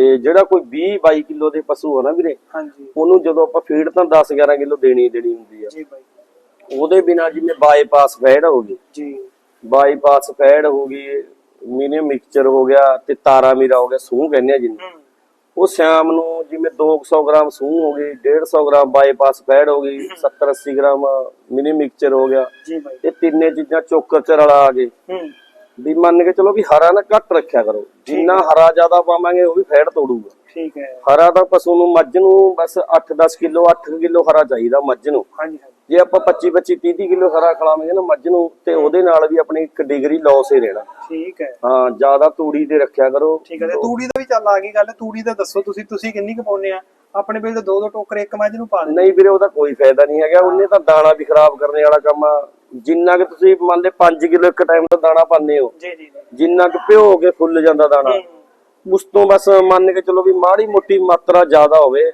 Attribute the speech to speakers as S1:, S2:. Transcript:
S1: ਤੇ ਜਿਹੜਾ ਕੋਈ 20 22 ਕਿਲੋ ਦੇ ਪਸ਼ੂ ਆ ਨਾ ਵੀਰੇ
S2: ਹਾਂਜੀ।
S1: ਉਹਨੂੰ ਜਦੋਂ ਆਪਾਂ ਫੀਡ ਤਾਂ 10 11 ਕਿਲੋ ਦੇਣੀ ਦੇਣੀ ਹੁੰਦੀ ਆ।
S2: ਜੀ ਬਾਈ।
S1: ਉਹਦੇ ਬਿਨਾ ਜਿਵੇਂ ਬਾਈਪਾਸ ਫੈਡ ਹੋ ਗਈ।
S2: ਜੀ।
S1: ਬਾਈਪਾਸ ਫੈਡ ਹੋ ਗਈ ਮਿਨੀ ਮਿਕਸਚਰ ਹੋ ਗਿਆ ਤੇ ਤਾਰਾ ਮੀਰਾ ਹੋ ਗਿਆ ਸੂਹ ਕਹਿੰਦੇ ਆ ਜਿਹਨੂੰ।
S2: ਹੂੰ।
S1: ਉਹ ਸ਼ਾਮ ਨੂੰ ਜਿਵੇਂ 200 ਗ੍ਰਾਮ ਸੂਹ ਹੋ ਗਈ 150 ਗ੍ਰਾਮ ਬਾਈਪਾਸ ਫੈਡ ਹੋ ਗਈ 70 80 ਗ੍ਰਾਮ ਮਿਨੀ ਮਿਕਸਚਰ ਹੋ ਗਿਆ।
S2: ਜੀ ਬਾਈ।
S1: ਇਹ ਤਿੰਨੇ ਚੀਜ਼ਾਂ ਚੋਕਰ ਚ ਰਲਾ ਆ ਗਏ
S2: ਹੂੰ।
S1: ਵੀ ਮੰਨ ਕੇ ਚਲੋ ਵੀ ਹਰਾ ਨਾ ਘੱਟ ਰੱਖਿਆ ਕਰੋ। ਜਿੰਨਾ ਹਰਾ ਜ਼ਿਆਦਾ ਪਾਵਾਂਗੇ ਉਹ ਵੀ ਫੈਟ ਤੋੜੂਗਾ।
S2: ਠੀਕ ਹੈ।
S1: ਹਰਾ ਤਾਂ ਪਸ਼ੂ ਨੂੰ ਮੱਝ ਨੂੰ ਬਸ 8-10 ਕਿਲੋ 8 ਕਿਲੋ ਹਰਾ ਚਾਹੀਦਾ ਮੱਝ ਨੂੰ।
S2: ਹਾਂਜੀ ਹਾਂਜੀ।
S1: ਜੇ ਆਪਾਂ 25-25 30 ਕਿਲੋ ਹਰਾ ਖਿਲਾਵਾਂਗੇ ਨਾ ਮੱਝ ਨੂੰ ਤੇ ਉਹਦੇ ਨਾਲ ਵੀ ਆਪਣੀ ਇੱਕ ਡਿਗਰੀ ਲਾਸ ਹੀ ਰਹਿਣਾ।
S2: ਠੀਕ ਹੈ।
S1: ਹਾਂ ਜ਼ਿਆਦਾ ਤੂੜੀ ਤੇ ਰੱਖਿਆ ਕਰੋ।
S2: ਠੀਕ ਹੈ ਤੇ ਤੂੜੀ ਦਾ ਵੀ ਚੱਲ ਆ ਗਈ ਗੱਲ ਤੂੜੀ ਦਾ ਦੱਸੋ ਤੁਸੀਂ ਤੁਸੀਂ ਕਿੰਨੀ ਕੁ ਪਾਉਂਦੇ ਆ? ਆਪਣੇ ਵੇਲੇ ਤਾਂ ਦੋ ਦੋ ਟੋਕਰੇ ਇੱਕ ਮੱਝ ਨੂੰ ਪਾ ਦਿੰਦੇ।
S1: ਨਹੀਂ ਵੀਰੇ ਉਹਦਾ ਕੋਈ ਫਾਇਦਾ ਨਹੀਂ ਹੈਗਾ। ਉਹਨੇ ਤਾਂ ਦਾਣਾ ਵੀ ਖਰਾਬ ਕਰਨੇ ਵਾਲਾ ਕੰਮ ਆ। ਜਿੰਨਾ ਕਿ ਤੁਸੀਂ ਮੰਨ ਲੈ 5 ਕਿਲੋ ਇੱਕ ਟਾਈਮ ਦਾ ਦਾਣਾ ਪਾਉਂਦੇ ਹੋ
S2: ਜੀ ਜੀ
S1: ਜਿੰਨਾ ਕਿ ਭਿਓ ਕੇ ਫੁੱਲ ਜਾਂਦਾ ਦਾਣਾ। ਉਸ ਤੋਂ ਬਸ ਮੰਨ ਕੇ ਚਲੋ ਵੀ ਮਾੜੀ ਮੋਟੀ ਮਾਤਰਾ ਜ਼ਿਆਦਾ ਹੋਵੇ।